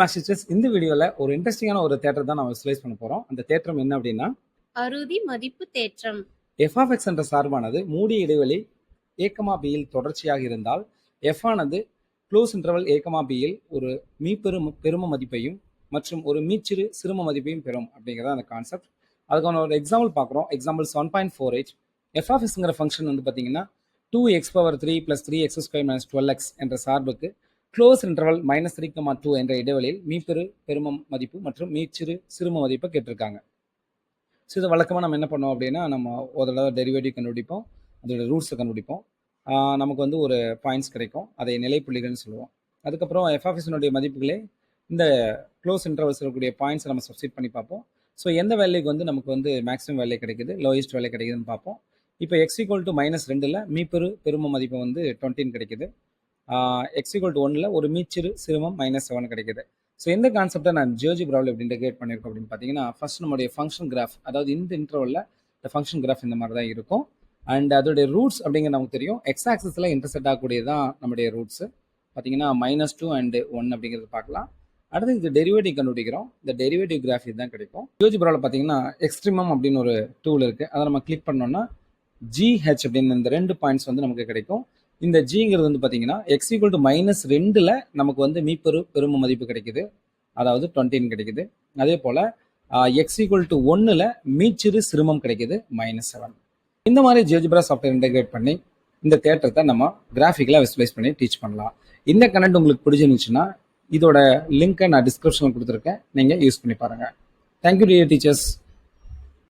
மேக்ஸிஸ்டர்ஸ் இந்த வீடியோவில் ஒரு இன்ட்ரெஸ்டிங்கான ஒரு தேட்டர் தான் நம்ம விசுவலைஸ் பண்ண போகிறோம் அந்த தேற்றம் என்ன அப்படின்னா அறுதி மதிப்பு தேற்றம். எஃப் ஆஃப் எக்ஸ் என்ற சார்பானது மூடிய இடைவெளி ஏக்கமா பியில் தொடர்ச்சியாக இருந்தால் எஃப் ஆனது க்ளோஸ் இன்டர்வல் ஏக்கமா பியில் ஒரு மீப்பெரும் பெரும மதிப்பையும் மற்றும் ஒரு மீச்சிறு சிறும மதிப்பையும் பெறும் அப்படிங்கிறது அந்த கான்செப்ட் அதுக்கான ஒரு எக்ஸாம்பிள் பார்க்குறோம். Example seven point four eight f of எக்ஸ்ங்கிற function வந்து பார்த்தீங்கன்னா two x power three plus three x square minus twelve x என்ற சார்புக்கு close interval minus three comma two என்ற இடைவெளியில் மீப்பெரு பெரும மதிப்பு மற்றும் மீச்சிறு சிறும மதிப்பை கேட்டிருக்காங்க. ஸோ இது வழக்கமாக நம்ம என்ன பண்ணோம் அப்படின்னா நம்ம ஒரு தடவை டெரிவேட்டிவ் கண்டுபிடிப்போம். அதோட ரூட்ஸை கண்டுபிடிப்போம். நமக்கு வந்து ஒரு பாயிண்ட்ஸ் கிடைக்கும். அதை நிலைப்புள்ளிகள்னு சொல்லுவோம். அதுக்கப்புறம் எஃப்ஆஃபிஸினுடைய மதிப்புகளே இந்த க்ளோஸ் இன்டர்வல்ஸ் இருக்கக்கூடிய பாயிண்ட்ஸ் நம்ம சப்ஸ்டிட் பண்ணி பார்ப்போம். ஸோ எந்த வேல்யூக்கு வந்து நமக்கு வந்து மேக்ஸிமம் வேல்யூ கிடைக்குது லோயஸ்ட் வேல்யூ கிடைக்குதுன்னு பார்ப்போம். இப்போ எக்ஸ் ஈக்குவல் டு மைனஸ் ரெண்டில் மீப்பெரு பெரும மதிப்பு வந்து டுவெண்ட்டின்னு கிடைக்குது. எக்ஸ் ஈக்குவல் டு ஒரு மீச்சிறு சிறுமம் மைனஸ் செவன் கிடைக்குது. ஸோ எந்த கான்செப்டை நான் ஜியோஜி ப்ராப்ளம் எப்படி இன்டெகிரேட் பண்ணியிருக்கோம் அப்படின்னு பார்த்தீங்கன்னா ஃபர்ஸ்ட் நம்மளுடைய ஃபங்க்ஷன் கிராஃப் அதாவது இந்த இன்டர்வலில் இந்த ஃபங்க்ஷன் கிராஃப் இந்த மாதிரி தான் இருக்கும். அண்ட் அதோடைய ரூட்ஸ் அப்படிங்கிற நமக்கு தெரியும். எக்ஸ் ஆக்சஸில் இன்டர்செக்ட் ஆகக்கூடியது தான் நம்முடைய ரூட்ஸ் பார்த்தீங்கன்னா மைனஸ் டூ அண்டு ஒன் அப்படிங்கிறது பார்க்கலாம். அடுத்து இது டெரிவேட்டிவ் கண்டுபிடிக்கிறோம். இந்த டெரிவேட்டிவ் கிராஃப் இதுதான் கிடைக்கும். ஜியோஜி ப்ராப்ளம் பார்த்தீங்கன்னா எக்ஸ்ட்ரீமம் அப்படின்னு ஒரு டூல் இருக்குது அதை நம்ம கிளிக் பண்ணோம்னா ஜிஹெச் அப்படின்னு இந்த ரெண்டு பாயிண்ட்ஸ் வந்து நமக்கு கிடைக்கும். இந்த ஜிங்கிறது வந்து பார்த்தீங்கன்னா எக்ஸ் ஈக்குவல் டு மைனஸ் ரெண்டில் நமக்கு வந்து மீப்பெரு பெரும மதிப்பு கிடைக்குது. அதாவது டுவெண்ட்டின்னு கிடைக்குது. அதே போல் எக்ஸ் ஈக்குவல் டு ஒன்னில் மீச்சிறு சிறுமம் கிடைக்குது மைனஸ் செவன் இந்த மாதிரி ஜியோஜிப்ரா சாஃப்ட்வேர் இன்டெகிரேட் பண்ணி இந்த தேட்டத்தை நம்ம கிராஃபிக்கலாக விசுவலைஸ் பண்ணி டீச் பண்ணலாம். இந்த கனெக்ட் உங்களுக்கு பிடிச்சிருந்துச்சுன்னா இதோட லிங்க்கை நான் டிஸ்கிரிப்ஷனில் கொடுத்துருக்கேன். நீங்கள் யூஸ் பண்ணி பாருங்கள் தேங்க்யூ டியர் டீச்சர்ஸ்